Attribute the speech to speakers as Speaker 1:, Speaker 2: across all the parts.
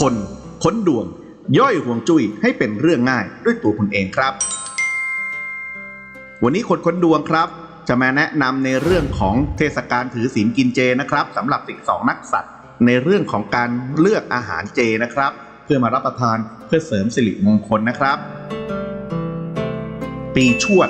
Speaker 1: คนค้นดวง ย่อยห่วงจุ้ยให้เป็นเรื่องง่ายด้วยตัวคุณเองครับ วันนี้คนค้นดวงครับ จะมาแนะนำในเรื่องของเทศกาลถือศีลกินเจนะครับสำหรับสิสองนักสัตว์ในเรื่องของการเลือกอาหารเจนะครับ เพื่อมารับประทานเพื่อเสริมสิริมงคลนะครับ ปีชวด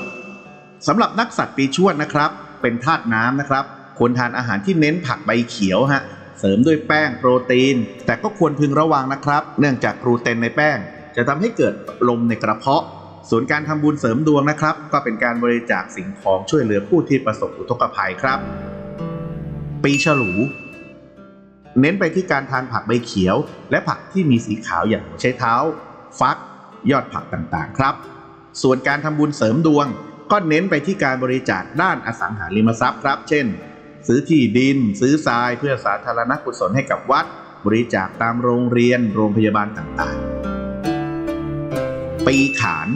Speaker 1: สำหรับนักสัตว์ปีชวดนะครับ เป็นธาตุน้ำนะครับควรทานอาหารที่เน้นผักใบเขียวฮะ เสริมด้วยแป้งโปรตีน แต่ก็ควรพึงระวังนะครับ เนื่องจากกลูเตนในแป้ง จะทำให้เกิดลมในกระเพาะ ส่วนการทำบุญเสริมดวงนะครับ ก็เป็นการบริจาคสิ่งของช่วยเหลือผู้ที่ประสบอุทกภัยครับ ปีฉลู เน้นไปที่การทานผักใบเขียว และผักที่มีสีขาวอย่างหัวไชเท้า ฟัก ยอดผักต่างๆ ครับ ส่วนการทำบุญเสริมดวง ก็เน้นไปที่การบริจาคด้านอสังหาริมทรัพย์ครับ เช่น ซื้อที่ดิน ซื้อทรายเพื่อสาธารณกุศลให้กับวัด บริจาคตามโรงเรียนโรงพยาบาลต่างๆ ปีขาน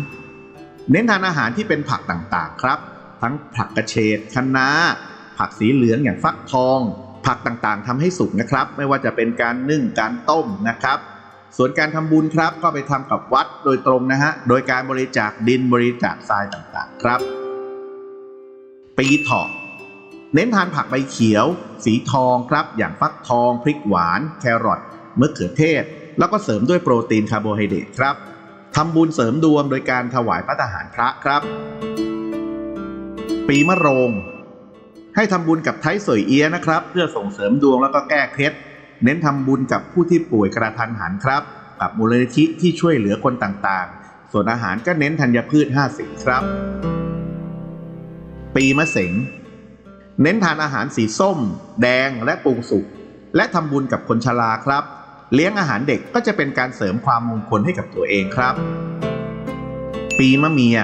Speaker 1: เน้นทานอาหารที่เป็นผักต่างๆครับ ทั้งผักกระเฉดคะน้า ผักสีเหลืองอย่างฟักทอง ผักต่างๆทำให้สุกนะครับ ไม่ว่าจะเป็นการนึ่งการต้มนะครับส่วนการทำบุญครับก็ไปทำกับวัดโดยตรงนะฮะ โดยการบริจาคดินบริจาคทรายต่างๆ ครับ ปีเถาะ เน้นทานผักใบเขียว สีทองครับ อย่างฟักทอง พริกหวาน แครอทมะเขือเทศ แล้วก็เสริมด้วยโปรตีนคาร์โบไฮเดรตครับทำบุญเสริมดวงโดยการถวายพระทหารพระครับ ปีมะโรง ให้ทำบุญกับไทยสวยเอียนะครับ เพื่อส่งเสริมดวงแล้วก็แก้เคล็ด เน้นทำบุญกับผู้ที่ป่วยกระทันหันครับ กับมูลนิธิที่ช่วยเหลือคนต่างๆ ส่วนอาหารก็เน้นธัญพืช5สิ่งครับ ปีมะเสง เน้นทานอาหารสีส้ม แดงและปรุงสุก และทำบุญกับคนชราครับ เลี้ยงอาหารเด็กก็จะเป็นการเสริมความมงคลให้กับตัวเองครับ ปีมะเมีย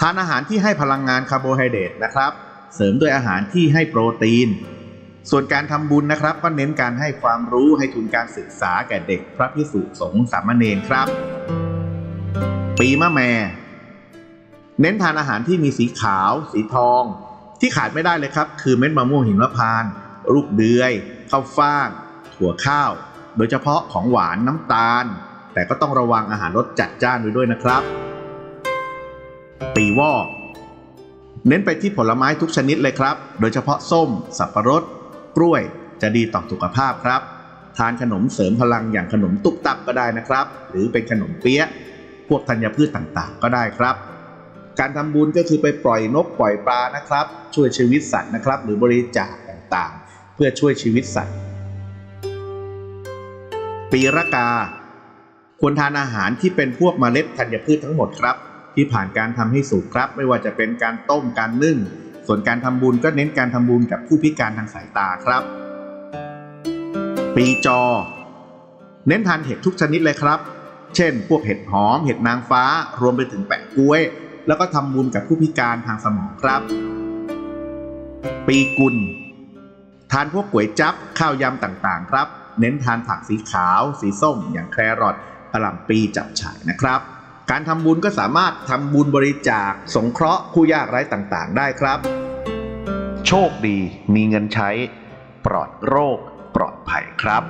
Speaker 1: ทานอาหารที่ให้พลังงานคาร์โบไฮเดรตนะครับ เสริมด้วยอาหารที่ให้โปรตีน ส่วนการทำบุญนะครับ ก็เน้นการให้ความรู้ให้ทุนการศึกษาแก่เด็กพระพิสุสงฆ์สามเณรครับ ปีมะแม่ เน้นทานอาหารที่มีสีขาว สีทอง ที่ขาดไม่ได้เลยครับ คือเม็ดมะม่วงหิมพานต์ลูกเดือยข้าวฟ่าง ถั่วข้าว โดยเฉพาะของหวานน้ำตาล แต่ก็ต้องระวังอาหารรสจัดจ้านไว้ด้วยนะครับ ปีวอกเน้นไปที่ผลไม้ทุกชนิดเลยครับ โดยเฉพาะส้ม สับปะรด กล้วย จะดีต่อสุขภาพครับ ทานขนมเสริมพลังอย่างขนมตุ๊กตับก็ได้นะครับ หรือเป็นขนมเปี๊ยะ พวกธัญพืชต่างๆ ก็ได้ครับ การทำบุญก็คือไปปล่อยนกปล่อยปลานะครับ ช่วยชีวิตสัตว์นะครับ หรือบริจาคต่างๆ เพื่อช่วยชีวิตสัตว์ ปีรากา ควรทานอาหารที่เป็นพวกเมล็ดธัญพืชทั้งหมดครับ ที่ผ่านการทำให้สุกครับ ไม่ว่าจะเป็นการต้มการนึ่ง ส่วนการทำบุญก็เน้นการทำบุญกับผู้พิการทางสายตาครับ ปีจอ เน้นทานเห็ดทุกชนิดเลยครับ เช่น พวกเห็ดหอม เห็ดนางฟ้ารวมไปถึงแปะกล้วย แล้วก็ทำบุญกับผู้พิการทางสมองครับ ปีกุล ทานพวกก๋วยจั๊บข้าวยำต่างๆ ครับ เน้นทานผักสีขาว สีส้ม อย่างแครอทกระหล่ำปีจับฉ่ายนะครับ การทำบุญก็สามารถทำบุญบริจาค สงเคราะห์ผู้ยากไร้ต่างๆ ได้ครับ โชคดีมีเงินใช้ ปลอดโรค ปลอดภัยครับ